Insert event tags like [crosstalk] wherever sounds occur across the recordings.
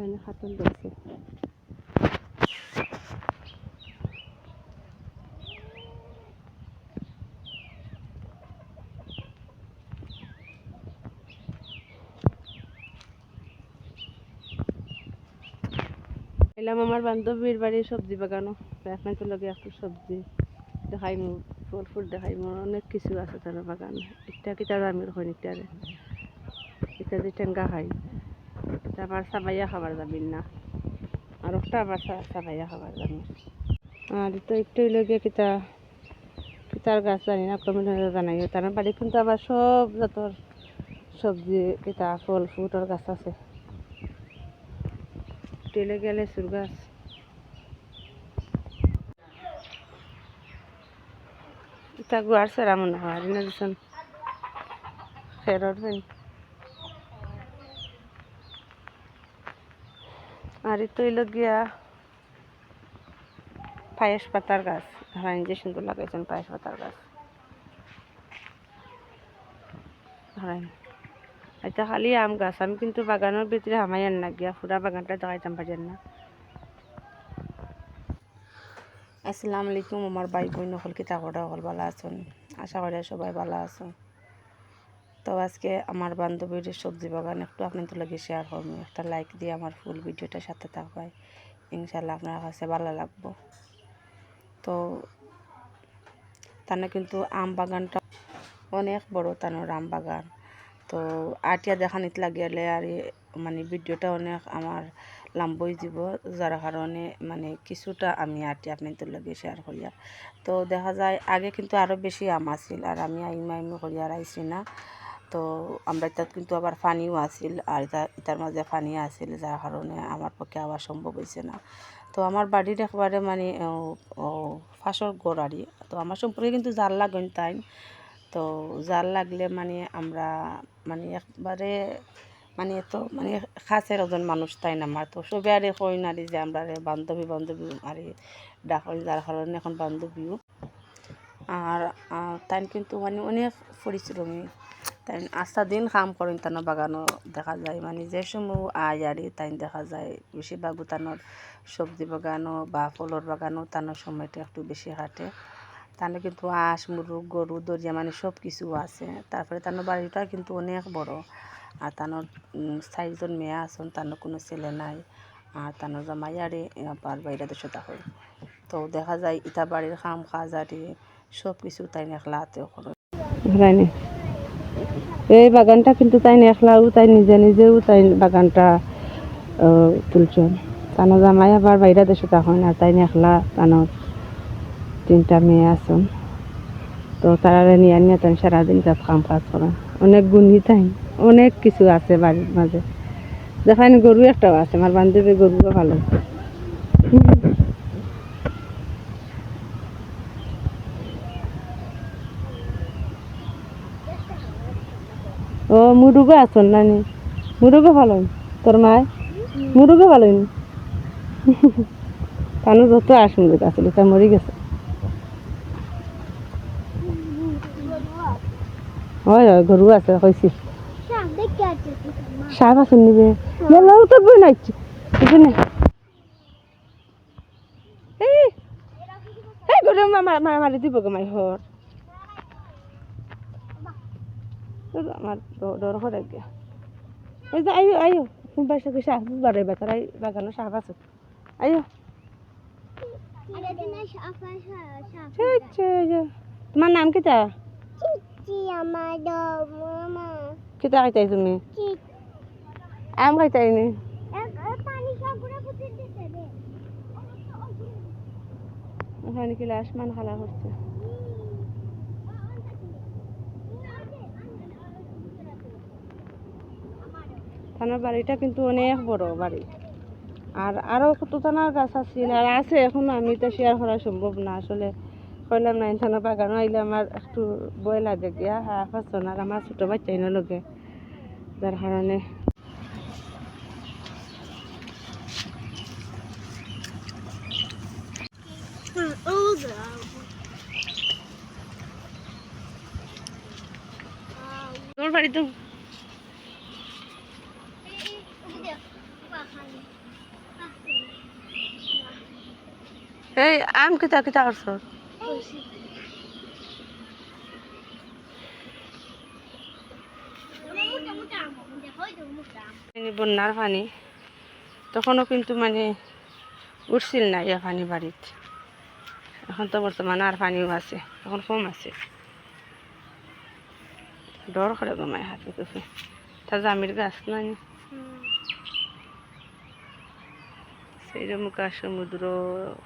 এখানে খাতন ধরছে এলাম আমার বান্ধবীর বাড়ির সবজি বাগানো এখন তো লাগে একটু সবজি দেখাইমু, ফল ফুল দেখাইমু, অনেক কিছু আছে তার বাগান। ইটা কিটা দামের হয় ইটারে ইটা যে টেঙ্গা খাই এটা আবার সাবাইয়া খাবার যাবিন না। আর একটা আবার সা- সাবাইয়া খাবার যাবি। আর তো একটু লগে কিতা কিতার গাছ জানি না কমিটি জানাই তার বাড়ি কিন্তু আবার সব জাতর সবজি কিতা ফল, ফুটর গাছ আছে। টেলে গেলে সুর গাছ। ইতা গুয়ার সেরা মনে হয় আর না দিছন খেরর বেন আর তো এলো গিয়া পায়েস পাতার গাছ। হারানি যে সুন্দর লাগাইছেন, পায়েস পাতার গাছ। এটা খালি আম গাছ, আমি কিন্তু বাগানের ভিতরে হামাইয়ান না, গিয়া পুরা বাগানটা দেখাইতাম পারেন না। আসসালামু আলাইকুম, আমার ভাই বোন, সকল কিতা করা সকল ভালো আছেন? আশা করি সবাই ভালো আছেন। তো আজকে আমার বান্ধবীর সবজি বাগান একটু আপনাদের লাগে শেয়ার করব। একটা লাইক দিয়ে আমার ফুল ভিডিওটার সাথে থাকবাই ইনশাল্লাহ আপনার কাছে ভালো লাগবো। তো তানে কিন্তু আম বাগানটা অনেক বড় তানোর আম বাগান। তো আটিয়া দেখানিত লাগিয়ালে আর মানে ভিডিওটা অনেক আমার লাম্বই দিব। যার কারণে মানে কিছুটা আমি আটি আপনাদের লগে শেয়ার করিয়া তো দেখা যায় আগে কিন্তু আরও বেশি আম আছিল। আর আমি আইমা আইমি করিয়া আইছি না। তো আমরা তাত কিন্তু আবার পানিও আছিল আর এটার মাঝে পানি আছিল, যার কারণে আমার পক্ষে আবার সম্ভব হয়েছে না। তো আমার বাড়ির একবারে মানে ফাঁসর গোড়ারি তো আমার সম্পর্কে কিন্তু জাল লাগেন তাই। তো জাল লাগলে মানে আমরা মানে একবারে মানে এত মানে খাসের ওজন মানুষ তাই না আমার তো সবে আরে কই নারি যে আমরা বান্ধবী বান্ধবী আরে ডাকই যার কারণে এখন বান্ধবীও। আর তাই কিন্তু মানে অনেক পরিশ্রমী। তাই আস্তা দিন কাম করেন তানো বাগানও দেখা যায় মানে যে সময় আয় আরে তাই দেখা যায়, বেশিরভাগ তানোর সবজি বাগানও বা ফলর বাগানও তানোর সময়টা একটু বেশি হাঁটে। তাহলে কিন্তু হাঁস মুরগ, গরু, দরিয়া মানে সব কিছু আছে। তারপরে তানোর বাড়িটা কিন্তু অনেক বড়। আর তানোর চারিজন মেয়ে আছেন তানোর কোনো ছেলে নাই। আর তানোর জামাই আরে আবার বাইরে দেশে থাকে তো দেখা যায় ইটা বাড়ির কাম কাজ আরে সব কিছু তাই একলা রাইনি এই বাগানটা কিন্তু তাই একলাও তাই নিজে নিজেও তাই বাগানটা তুলছেন। তানো জামাই আবার বাইরে দেশে তখন আর তাই একলা তানোর তিনটা মেয়ে আছেন। তো তারা নিয়ে নিয়ে তাই সারাদিন সব কাম কাজ করেন। অনেক গুণী তাই, অনেক কিছু আছে বাড়ির মাঝে। দেখানি গরু একটাও আছে, আমার বান্ধবী গরুও ভালো। ও মুরুগো আছেন নানি মুরুগো ভালো তোর মায়? মুরুগো ভালো [laughs] তানো যত আস মুরুগ আসলে তা মরি গেছে। হয় হয়, গরু আছে কইছি সাপ আছে নিবে। মেলাও তো বই নাইছি বুঝলি এই মারি দিব গো মাই হর যে আমার ডর করে গিয়া এই যে আইও আইও তুমি বাসা কি সাপ বাড়ে বেতার আই বাগানো সাপ আছে। আইও। তোমার নাম কিতা কিতা খাইতাই তুমি? আম খাইতাই নি? ওখানে কি আসমান খালা করছে থানার বাড়িটা কিন্তু অনেক বড় বাড়ি। আর আরও কত থানার গাছ আছে আর আছে এখনও, আমি তো শেয়ার করা সম্ভব না। আসলে কইলাম না থানা বাগানও আইলে আমার একটু বয় লাগে গিয়া হ্যাঁ পাচ্ছেন আর আমার ছোটো বাচ্চাই লগে। যার কারণে তোমার বাড়ি তো এই, আম কিতা কিতা করছ বন্যার পানি। তখনও কিন্তু মানে উঠছিল না ইয়া পানি বাড়িতে এখন তো বর্তমানে আর পানিও আছে, এখন কম আছে। ডর করে গমায় হাতে কুফে তা জামির গাছ নাই সেই মুখা সমুদ্র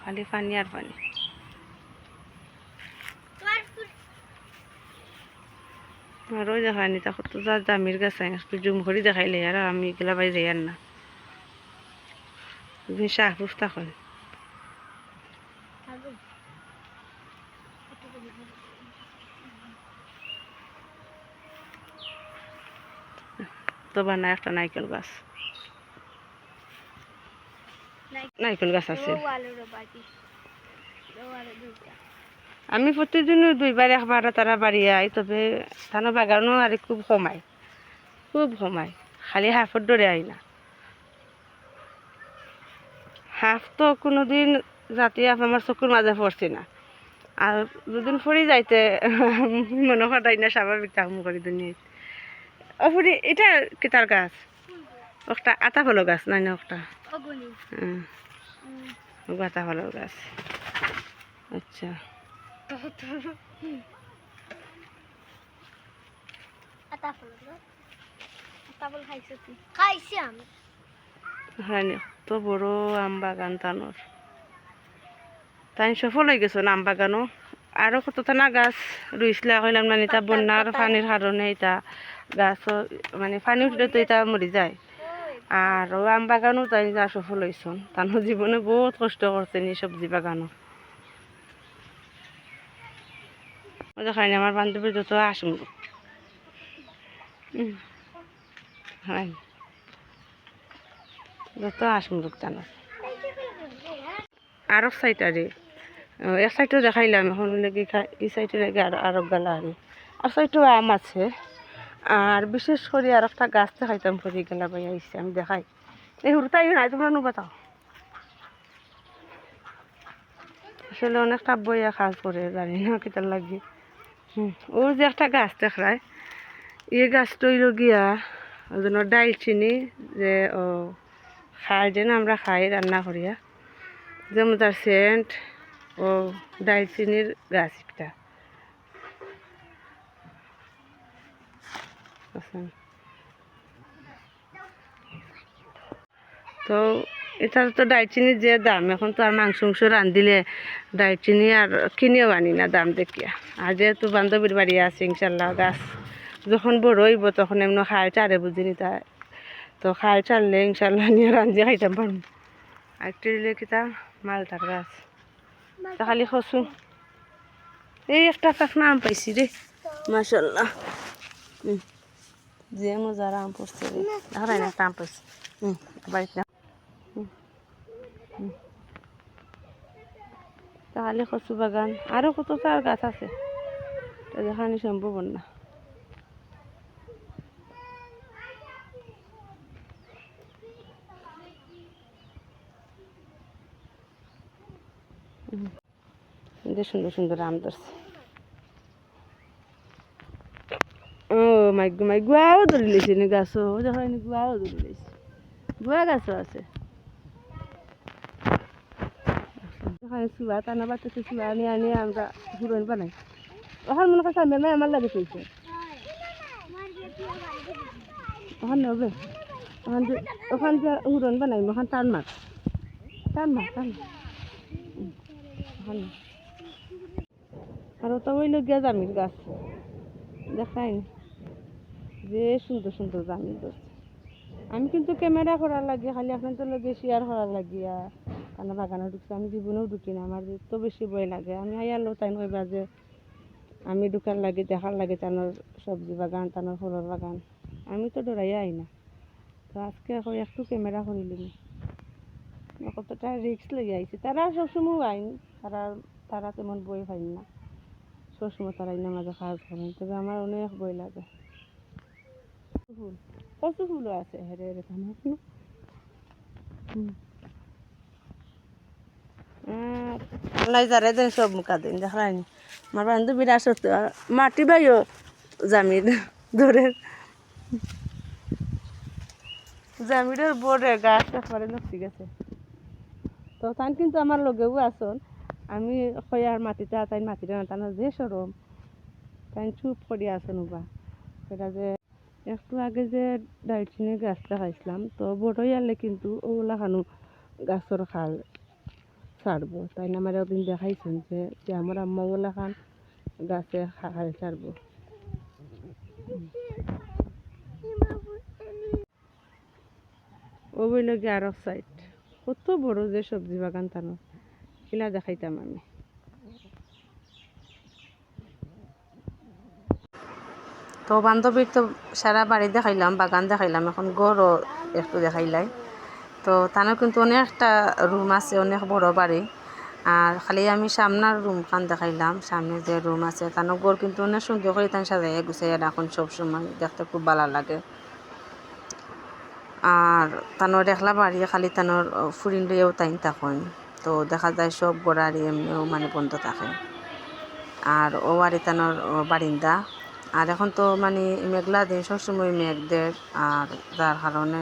খালি পানি আর পানি আরও দেখায়নি তখন তো যা দামির গাছ একটু জুম করে দেখাইলে আর আমি এগুলা বাই যাই আর না তুমি শাহ পুস্তা হয় তো বানা একটা নাইকেল গাছ নাইকেল গাছ আছে। আমি প্রতিদিন দুইবার একবার তারা বাড়ি আই তবে ধানো বাগানও আর খুব কমায় খুব কমায় খালি হাফের দরে আই না। হাফ তো কোনোদিন জাতি হাফ আমার চকুর মাঝে পড়ছে না। আর দুদিন ফুরি যাইতে মনে করাই না স্বাভাবিক কাম করি দুনিয়া ও ফুরি এটা কিতার গাছ? একটা আতা ফলো গাছ নাই না একটা আতা ফলো গাছ। আচ্ছা। তো বড় আম বাগান তানোর। তাই সফল হয়ে গেছো আম বাগানও আরও কতটা না গাছ রুইছিলা কইলাম মানে বন্যার পানির কারণে এটা গাছ মানে পানি উঠলে তো এটা মরি যায়। আর আম বাগানও তাই যা সফল হয়েছন তানো জীবনে বহুত কষ্ট করছেন এই সবজি বাগানও দেখায়নি আমার বান্ধবী যত আসুন। হয় যত আসমুখ জানো। আর এক সাইড আরে, এক সাইডও দেখাইলাম, এখন এই সাইডে লেগে আর, আরও গেলা আর সাইডও আম আছে। আর বিশেষ করে আর একটা গাছ দেখাইতাম পরি গেলা বাই আইসে আমি দেখাই। এই হুরতাই নাই, তোমরা নো বাতাও আসলে অনেকটা বইয়া কাজ করে, জানি না কিতার লাগে। ও যে একটা গাছ দেখায় এই গাছটা হইল গিয়া, ওই জন্য ডাইলচিনি যে ও খাই যেন আমরা খাই, রান্না করিয়া। যেমন তার সেন্ট, ও ডাইলচিনির গাছ একটা। বুঝছেন? তো এটার তো ডাইচিনির যে দাম, এখন তো আর মাংস মাংস রান্ধিলে ডাইচিনি আর কিনেও আনি না দাম দেখিয়া। আর যেহেতু বান্ধবীর বাড়ি আছে, ইনশাল্লাহ গাছ যখন বড় হইব তখন এমন খাল চারে বুঝিনি তা তো খাল চাললে ইনশাল্লাহ নিয়ে রান্ধি খাইতাম পারব। আর দিলে কিতা মালটার গাছ। তা খালি খসু এই একটা কাকনা আম পাইছি রে মাসাল্লাহ যে মজার আম পড়ছে দেখাই না একটা আম পাইছি হুম বাড়িতে। তাহলে কচু বাগান আরও কত চার গাছ আছে তা দেখানি সম্ভব না সুন্দর সুন্দর আম ধরছে ও মাই গো মাই গুয়াও ধরে লেছে নি গাছও ও দেখো নি গুয়াও ধরে লেছে গুয়া গাছও আছে। এখানে চুয়া টানা চুয়া আনি আনি আমরা ঘুরন বানাই। ওখান মনে করছে আমি আমার লাগে চলছে ওখান ওখান যে ওখান যে উড়ন বানাই ওখান টান মার। টান মার, টান ওখান। আর তো ওই গিয়া জামির গাছ। দেখাই যে সুন্দর সুন্দর জামির ধরছে আমি কিন্তু ক্যামেরা করার লাগে, খালি আপনাদের লগে শেয়ার করার লাগিয়া কারণ বাগানে ঢুকছে, আমি জীবনেও ঢুকি না, আমার তো বেশি ভয় লাগে। আমি আইয়ালো তাই কইবা যে আমি ঢুকার লাগে, দেখার লাগে তানোর সবজি বাগান, তানোর ফলের বাগান। আমি তো ডরাইয়া আই না। তো আজকে এখন একটু ক্যামেরা করিলিম কতটা রিক্স লেগে আইছে। তারা সবসময় আইন, তারা তারা তেমন বই পাই না। সবসময় তারা ইনা মাঝে কাজ করেন তবে আমার অনেক বই লাগে। ফুল কত ফুলও আছে? হেরে হুম। লাই যারে দেন সব মুখা দিন, দেখলাই আমার বান্ধব বিরাট মাটি বাইও জামিন ধরে। জামিনের বোর্ডে গাছ একবারে নষ্টি গেছে। তো তাই কিন্তু আমার লগেও আসন আমি খয়ার মাটিতে তাই মাটিতে নাটানো যে সরম। তাই চুপ করি আসন উবা সেটা যে একটু আগে যে দারচিনি গাছটা খাইছিলাম তো বড় ইয়ালে কিন্তু ওগুলা খানো গাছের খাল ছাড়বো। তাই না আমার একদিন দেখাইছেন যে যে আমার আম্মা ওগুলা খান গাছে খাল ছাড়বো। ও বইল গিয়ে আর সাইড কত বড় যে সবজি বাগান তানো কিলা দেখাইতাম আমি। তো বান্ধবীর তো সারা বাড়ি দেখাইলাম, বাগান দেখাইলাম, এখন গড়ও একটু দেখাইলাই। তো তানো কিন্তু অনেকটা রুম আছে, অনেক বড় বাড়ি আর খালি আমি সামনার রুম খান দেখাইলাম, সামনে যে রুম আছে, তানো গড় কিন্তু অনেক সুন্দর করে তান সাজাইয়া গুছাইয়া রাখুন সবসময় দেখতে খুব ভালো লাগে। আর তানোর দেখলা বাড়ি খালি তানোর ফুরিন লইয়াও তাইন তখন তো দেখা যায় সব গোড়ারি এমনিও মানে বন্ধ থাকে। আর ও বাড়ি তানোর বারিন্দা আর এখন তো মানে মেঘলা দিন, সবসময় মেঘ দেয় আর যার কারণে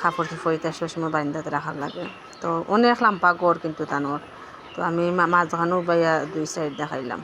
কাপড় তার সবসময় বারিন্দাতে রাখার লাগে। তো অনেক লাম্পা গড় কিন্তু তানোর। তো আমি মাঝখানেও বাইয়া দুই সাইড দেখাইলাম।